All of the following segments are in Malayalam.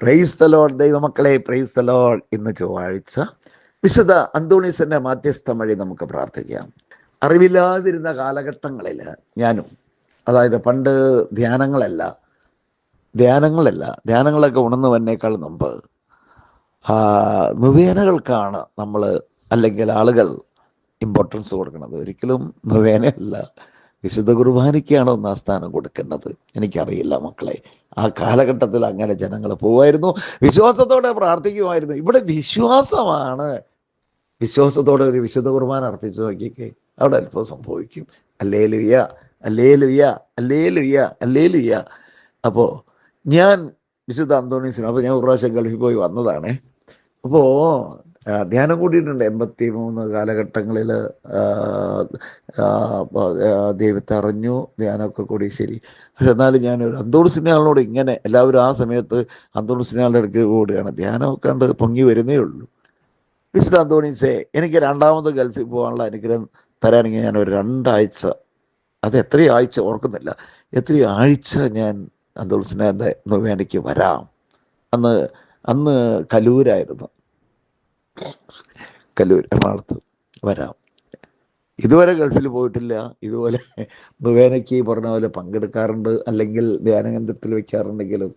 പ്രൈസ് തലോൾ ദൈവമക്കളെ പ്രൈസ് തലോൾ ഇന്ന് ചൊവ്വാഴ്ച വിശുദ്ധ അന്തോണീസിന്റെ മാധ്യസ്ഥം വഴി നമുക്ക് പ്രാർത്ഥിക്കാം. അറിവില്ലാതിരുന്ന കാലഘട്ടങ്ങളിൽ ഞാനും അതായത് പണ്ട് ധ്യാനങ്ങളല്ല ധ്യാനങ്ങളല്ല ധ്യാനങ്ങളൊക്കെ ഉണർന്നുവന്നേക്കാൾ മുമ്പ് നുവേനകൾക്കാണ് നമ്മൾ അല്ലെങ്കിൽ ആളുകൾ ഇമ്പോർട്ടൻസ് കൊടുക്കുന്നത്. ഒരിക്കലും നുവേനയല്ല വിശുദ്ധ കുർബാനയ്ക്കാണ് ഒന്നാം സ്ഥാനം കൊടുക്കേണ്ടത്. എനിക്കറിയില്ല മക്കളെ. ആ കാലഘട്ടത്തിൽ അങ്ങനെ ജനങ്ങൾ പോവായിരുന്നു. വിശ്വാസത്തോടെ പ്രാർത്ഥിക്കുമായിരുന്നു. ഇവിടെ വിശ്വാസമാണ്. വിശ്വാസത്തോടെ ഒരു വിശുദ്ധ കുർബാന അർപ്പിച്ചു നോക്കിക്കേ. അവിടെ അല്പം സംഭവിക്കും. അല്ലേ ലുയ്യ അല്ലേ ലുയ്യ അല്ലേ ലുയ്യ അല്ലേ ലുയ്യ അപ്പോൾ ഞാൻ വിശുദ്ധ അന്തോണീസിന് അപ്പോൾ ഞാൻ ഒരു പ്രാവശ്യം ഗൾഫിൽ പോയി വന്നതാണേ. അപ്പോൾ ധ്യാനം കൂടിയിട്ടുണ്ട്. എൺപത്തി മൂന്ന് കാലഘട്ടങ്ങളിൽ ദൈവത്തെ അറിഞ്ഞു ധ്യാനമൊക്കെ കൂടി ശരി. പക്ഷെ എന്നാലും ഞാൻ ഒരു സിനിമകളോട് ഇങ്ങനെ എല്ലാവരും ആ സമയത്ത് അന്തോണിസിനാളുടെ അടുക്ക് കൂടിയാണ്. ധ്യാനമൊക്കെ കണ്ട് പൊങ്ങി വരുന്നേ ഉള്ളൂ. വിശുദ്ധ അന്തോണീസെ എനിക്ക് രണ്ടാമത് ഗൾഫിൽ പോകാനുള്ള അനുഗ്രഹം തരാനെങ്കിൽ ഞാൻ ഒരു രണ്ടാഴ്ച അത് എത്രയും ആഴ്ച ഓർക്കുന്നില്ല. എത്രയും ആഴ്ച ഞാൻ അന്തോൾസിനാന്റെ നൊവേനയ്ക്ക് വരാം. അന്ന് അന്ന് കലൂരായിരുന്നു. കലൂർ എറണാകുളത്ത് വരാം. ഇതുവരെ ഗൾഫിൽ പോയിട്ടില്ല. ഇതുപോലെ നുവേനയ്ക്ക് പറഞ്ഞ പോലെ പങ്കെടുക്കാറുണ്ട്. അല്ലെങ്കിൽ ധ്യാനകേന്ദ്രത്തിൽ വെക്കാറുണ്ടെങ്കിലും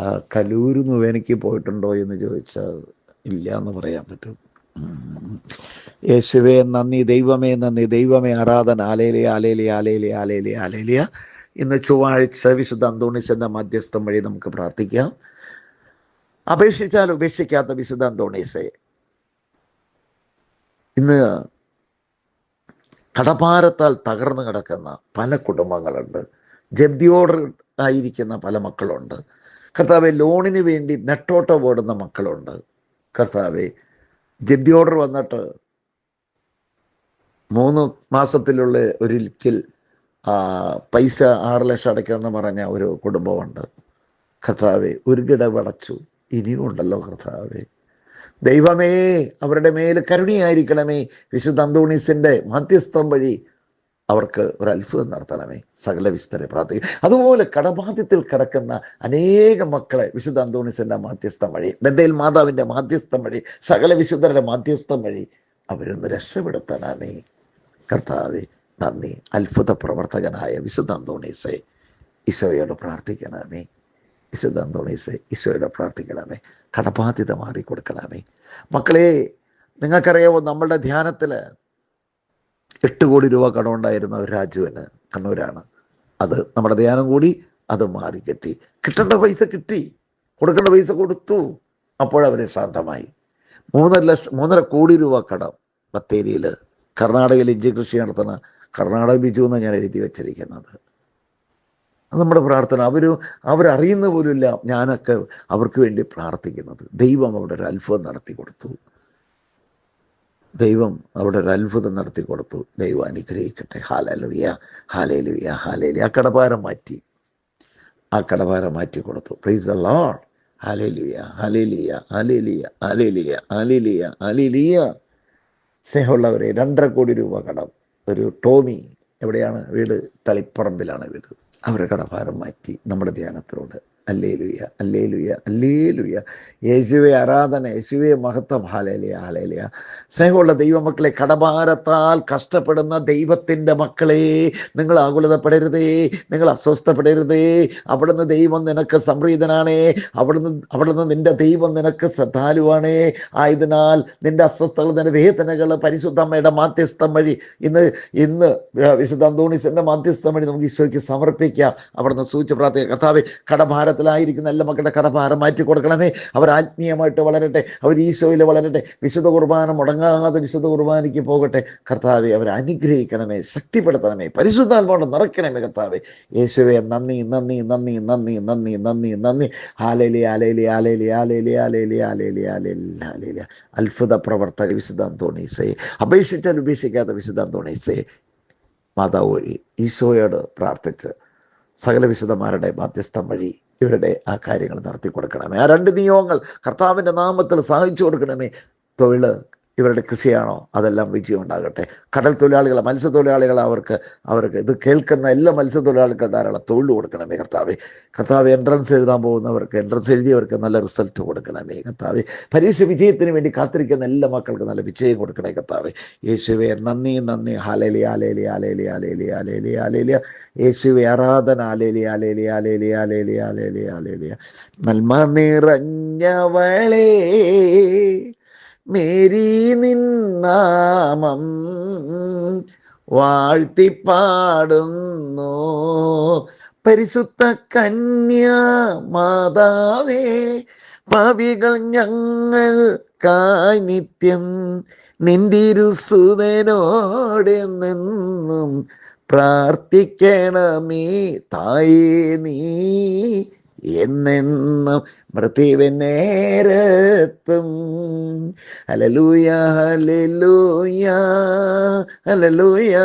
ആ, കലൂര് നുവേനയ്ക്ക് പോയിട്ടുണ്ടോ എന്ന് ചോദിച്ചാൽ ഇല്ല എന്ന് പറയാൻ പറ്റും. യേശുവേ നന്ദി. ദൈവമേ നന്ദി. ദൈവമേ ആരാധന. Hallelujah hallelujah hallelujah hallelujah hallelujah ഇന്ന് ചൊവ്വാഴ്ച വിശുദ്ധ അന്തോണീസിന്റെ മധ്യസ്ഥം വഴി നമുക്ക് പ്രാർത്ഥിക്കാം. അപേക്ഷിച്ചാൽ ഉപേക്ഷിക്കാത്ത വിശുദ്ധ അന്തോണീസെ ഇന്ന് കടഭാരത്താൽ തകർന്നു കിടക്കുന്ന പല കുടുംബങ്ങളുണ്ട്. ജപ്തി ഓർഡർ ആയിരിക്കുന്ന പല മക്കളുണ്ട്. കർത്താവെ ലോണിന് വേണ്ടി നെട്ടോട്ടം ഓടുന്ന മക്കളുണ്ട്. കർത്താവെ ജപ്തി ഓർഡർ വന്നിട്ട് മൂന്ന് മാസത്തിലുള്ള ഒരിക്കൽ പൈസ ആറ് ലക്ഷം അടയ്ക്കാമെന്ന് പറഞ്ഞ ഒരു കുടുംബമുണ്ട്. കർത്താവെ ഒരു കിടവടച്ചു ഇനിയും ഉണ്ടല്ലോ കർത്താവെ. ദൈവമേ അവരുടെ മേൽ കരുണിയായിരിക്കണമേ. വിശുദ്ധ അന്തോണീസിന്റെ മധ്യസ്ഥം വഴി അവർക്ക് ഒരു അത്ഭുതം നടത്തണമേ. സകല വിസ്തരെ പ്രാർത്ഥിക്കും. അതുപോലെ കടബാധ്യത്തിൽ കിടക്കുന്ന അനേക മക്കളെ വിശുദ്ധ അന്തോണീസിന്റെ മാധ്യസ്ഥം വഴി ബന്ധയിൽ മാതാവിന്റെ മാധ്യസ്ഥം വഴി സകല വിശുദ്ധരുടെ മാധ്യസ്ഥം വഴി അവരൊന്ന് രക്ഷപ്പെടുത്തണമേ. കർത്താവെ നന്ദി. അത്ഭുത പ്രവർത്തകനായ വിശുദ്ധ അന്തോണീസെ ഈശോയോട് പ്രാർത്ഥിക്കണമേ. വിശുദ്ധ അന്തോണീസെ ഈശോയുടെ പ്രാർത്ഥിക്കണമേ. കടബാധ്യത മാറിക്കൊടുക്കണമേ. മക്കളെ നിങ്ങൾക്കറിയാവോ നമ്മളുടെ ധ്യാനത്തിൽ എട്ട് കോടി രൂപ കടമുണ്ടായിരുന്ന ഒരു രാജുവിന് കണ്ണൂരാണ്. അത് നമ്മുടെ ധ്യാനം കൂടി അത് മാറി കിട്ടി. കിട്ടേണ്ട പൈസ കിട്ടി. കൊടുക്കേണ്ട പൈസ കൊടുത്തു. അപ്പോഴവരെ ശാന്തമായി മൂന്നര ലക്ഷം മൂന്നര കോടി രൂപ കടം ബത്തേരിയിൽ കർണാടകയിൽ ഇഞ്ചി കൃഷി നടത്തുന്ന കർണാടക ബിജു എന്ന് ഞാൻ എഴുതി വച്ചിരിക്കുന്നത്. നമ്മുടെ പ്രാർത്ഥന. അവർ അവരറിയുന്ന പോലുമില്ല ഞാനൊക്കെ അവർക്ക് വേണ്ടി പ്രാർത്ഥിക്കുന്നത്. ദൈവം അവിടെ ഒരു അത്ഭുതം നടത്തി കൊടുത്തു. ദൈവം അവിടെ ഒരു അത്ഭുതം നടത്തി കൊടുത്തു. ദൈവം അനുഗ്രഹിക്കട്ടെ. ഹാലലുയ ഹാലേലുയ ഹാലേലി ആ കടഭാരം മാറ്റി. ആ കടഭാരം മാറ്റി കൊടുത്തു. Praise the Lord hallelujah hallelujah hallelujah hallelujah hallelujah hallelujah സ്നേഹമുള്ളവരെ രണ്ടര കോടി രൂപ കടം. ഒരു ടോമി എവിടെയാണ്? വീട് തളിപ്പറമ്പിലാണ് വീട്. അവരുടെ കടഭാരം മാറ്റി നമ്മുടെ ധ്യാനത്തിലൂടെ അല്ലേലുയ അല്ലേലുയ അല്ലേലുയ. യേശുവെ ആരാധന യേശുവെ മഹത്വം. Hallelujah hallelujah. സ്നേഹമുള്ള ദൈവമക്കളെ കടഭാരത്താൽ കഷ്ടപ്പെടുന്ന ദൈവത്തിന്റെ മക്കളെ നിങ്ങൾ ആകുലതപ്പെടരുതേ നിങ്ങൾ അസ്വസ്ഥപ്പെടരുതേ. അവിടുന്ന് ദൈവം നിനക്ക് സംപ്രീതനാണേ അവിടുന്ന് അവിടുന്ന് നിന്റെ ദൈവം നിനക്ക് ശ്രദ്ധാലുവാണേ. ആയതിനാൽ നിന്റെ അസ്വസ്ഥകൾ നിന്റെ വേദനകൾ പരിശുദ്ധമ്മയുടെ മാധ്യസ്ഥം വഴി ഇന്ന് ഇന്ന് വിശുദ്ധ അന്തോണിസിന്റെ മാധ്യസ്ഥം വഴി നമുക്ക് ഈശോയ്ക്ക് സമർപ്പിക്കാം. അവിടുന്ന് സൂചിച്ച് പ്രാർത്ഥിക്കുക കർത്താവെ കടഭാരത്തിലായിരിക്കുന്ന എല്ലാ മക്കളുടെ കടഭാരം മാറ്റി കൊടുക്കണമേ? അവർ ആത്മീയമായിട്ട് വളരട്ടെ അവർ ഈശോയിൽ വളരട്ടെ വിശുദ്ധ കുർബാന മുടങ്ങാതെ വിശുദ്ധ കുർബാനയ്ക്ക് പോകട്ടെ. കർത്താവെ അവരെ അനുഗ്രഹിക്കണമേ ശക്തിപ്പെടുത്തണമേ പരിശുദ്ധാത്മാവോട് നിറയ്ക്കണമേ കർത്താവെ. യേശുവെ നന്ദി നന്ദി നന്ദി നന്ദി നന്ദി നന്ദി നന്ദി. ആലേലി ആലേലി ആലേലി ആലേലി ആലേലി ആലേലി ആലേലി ആലേലി അത്ഭുത പ്രവർത്തക വിശുദ്ധ അന്തോണീസേ അപേക്ഷിച്ചാൽ ഉപേക്ഷിക്കാത്ത വിശുദ്ധ അന്തോണീസേ മാതാവ് വഴി ഈശോയോട് പ്രാർത്ഥിച്ച് സകല വിശുദ്ധന്മാരുടെ മധ്യസ്ഥം വഴി ഇവരുടെ ആ കാര്യങ്ങൾ നടത്തി കൊടുക്കണമേ ആ രണ്ട് നിയോഗങ്ങൾ കർത്താവിന്റെ നാമത്തിൽ സഹായിച്ചു കൊടുക്കണമേ തൊഴിൽ ഇവരുടെ കൃഷിയാണോ? അതെല്ലാം വിജയം ഉണ്ടാകട്ടെ കടൽ തൊഴിലാളികൾ മത്സ്യത്തൊഴിലാളികൾ അവർക്ക് അവർക്ക് ഇത് കേൾക്കുന്ന എല്ലാ മത്സ്യത്തൊഴിലാളികൾക്കും ധാരാളം തൊഴിൽ കൊടുക്കണമേ കർത്താവെ. കർത്താവ് എൻട്രൻസ് എഴുതാൻ പോകുന്നവർക്ക് എൻട്രൻസ് എഴുതിയവർക്ക് നല്ല റിസൾട്ട് കൊടുക്കണമേ കർത്താവെ. പരീക്ഷ വിജയത്തിന് വേണ്ടി കാത്തിരിക്കുന്ന എല്ലാ മക്കൾക്കും നല്ല വിജയം കൊടുക്കണേ കർത്താവെ. യേശുവെ നന്ദി നന്ദി. ഹാലേലി ആലേലി ആലേലി ആലേലി ആലേലി ആലേലിയ യേശുവെ ആരാധന. ആലേലി ആലേലി ആലേലി ആലേലി ആലേലി ആലേലിയ നന്മ നിറഞ്ഞവളേ. മേരി നിന്നാമം വാഴ്ത്തിപ്പാടുന്നു. പരിശുദ്ധ കന്യ മാതാവേ പാപികൾ ഞങ്ങൾക്കായി നിത്യം നിന്തിരുസുതനോടെ നിന്നും പ്രാർത്ഥിക്കണമേ. തായേ നീ എന്നെന്നും മൃത്യുവിൻ നേരത്തും. അലലൂയ ഹലലൂയ ഹലലൂയ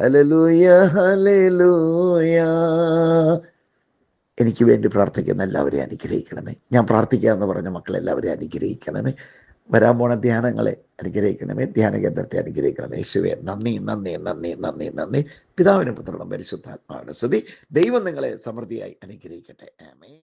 ഹലലൂയ ഹലലൂയ എനിക്ക് വേണ്ടി പ്രാർത്ഥിക്കുന്ന എല്ലാവരെയും അനുഗ്രഹിക്കണമേ. ഞാൻ പ്രാർത്ഥിക്കാമെന്ന് പറഞ്ഞ മക്കളെല്ലാവരെയും അനുഗ്രഹിക്കണമേ. വരാൻ പോണ ധ്യാനങ്ങളെ അനുഗ്രഹിക്കണമേ. ധ്യാന കേന്ദ്രത്തെ അനുഗ്രഹിക്കണമേ. യേശുവെ നന്ദി നന്ദി നന്ദി നന്ദി നന്ദി. പിതാവിനും പുത്രനും പരിശുദ്ധാത്മാവിനും സ്തുതി. ദൈവം നിങ്ങളെ സമൃദ്ധിയായി അനുഗ്രഹിക്കട്ടെ. ആമേ